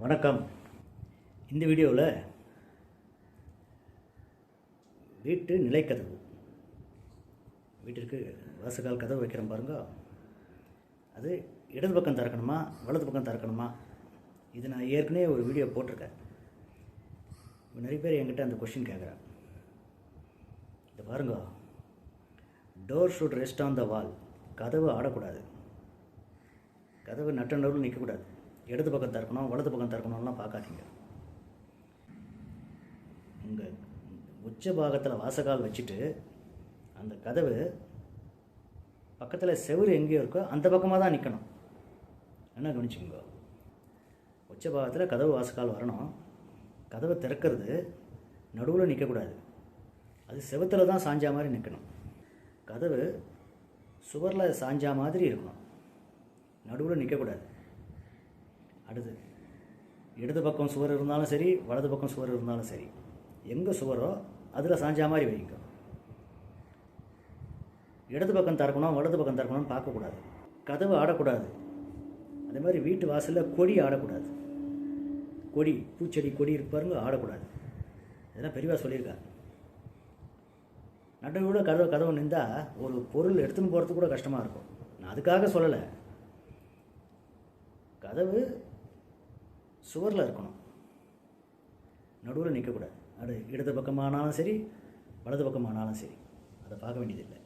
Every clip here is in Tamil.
வணக்கம். இந்த வீடியோவில் வீட்டு நிலைக்கதவு. வீட்டிற்கு வாசக்கால் கதவு வைக்கிறோம் பாருங்க. அது இடது பக்கம் திறக்கணுமா வலது பக்கம் திறக்கணுமா? இது நான் ஏற்கனவே ஒரு வீடியோ போட்டிருக்கேன். நிறைய பேர் என்கிட்ட அந்த கொஷின் கேட்குறேன் இதை பாருங்க. Door should rest on the wall கதவு ஆடக்கூடாது. கதவு நட்ட நடுவில் நிற்கக்கூடாது இடது பக்கம் திறக்கணும் வலது பக்கம் திறக்கணும்லாம் பார்க்காதீங்க. உங்கள் உச்ச பாகத்தில் வாசக்கால் வச்சுட்டு அந்த கதவு பக்கத்தில் செவுரு எங்கேயோ இருக்கோ அந்த பக்கமாக தான் நிற்கணும் என்ன கவனிச்சுக்கோங்க. உச்ச பாகத்தில் கதவு வாசக்கால் வரணும். கதவை திறக்கிறது நடுவில் நிற்கக்கூடாது அது செவத்தில் தான் சாஞ்சா மாதிரி நிற்கணும் கதவு சுவரில் சாஞ்சா மாதிரி இருக்கணும். நடுவில் நிற்கக்கூடாது அடுத்து இடது பக்கம் சுவர் இருந்தாலும் சரி வலது பக்கம் சுவர் இருந்தாலும் சரி. எங்கே சுவரோ அதில் சாஞ்சா மாதிரி வைக்கும் இடது பக்கம் திறக்கணும் வலது பக்கம் திறக்கணும்னு பார்க்கக்கூடாது. கதவு ஆடக்கூடாது. அதே மாதிரி வீட்டு வாசலில் கொடி ஆடக்கூடாது. கொடி பூச்செடி கொடி இருப்பாருங்க ஆடக்கூடாது. இதெல்லாம் பெரியவா சொல்லியிருக்காங்க. நடுவில் கதவு கதவு நின்றால் ஒரு பொருள் எடுத்துன்னு போகிறதுக்கு கூட கஷ்டமாக இருக்கும். நான் அதுக்காக சொல்லலை. கதவு சுவரில் இருக்கணும். நடுவில் நிற்கக்கூடாது அது இடது பக்கமானாலும் சரி வலது பக்கமானாலும் சரி. அதை பார்க்க வேண்டியதில்லை.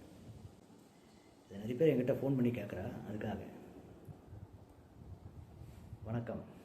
இதை நிறைய பேர் என்கிட்ட ஃபோன் பண்ணி கேட்குறா. அதுக்காக. வணக்கம்.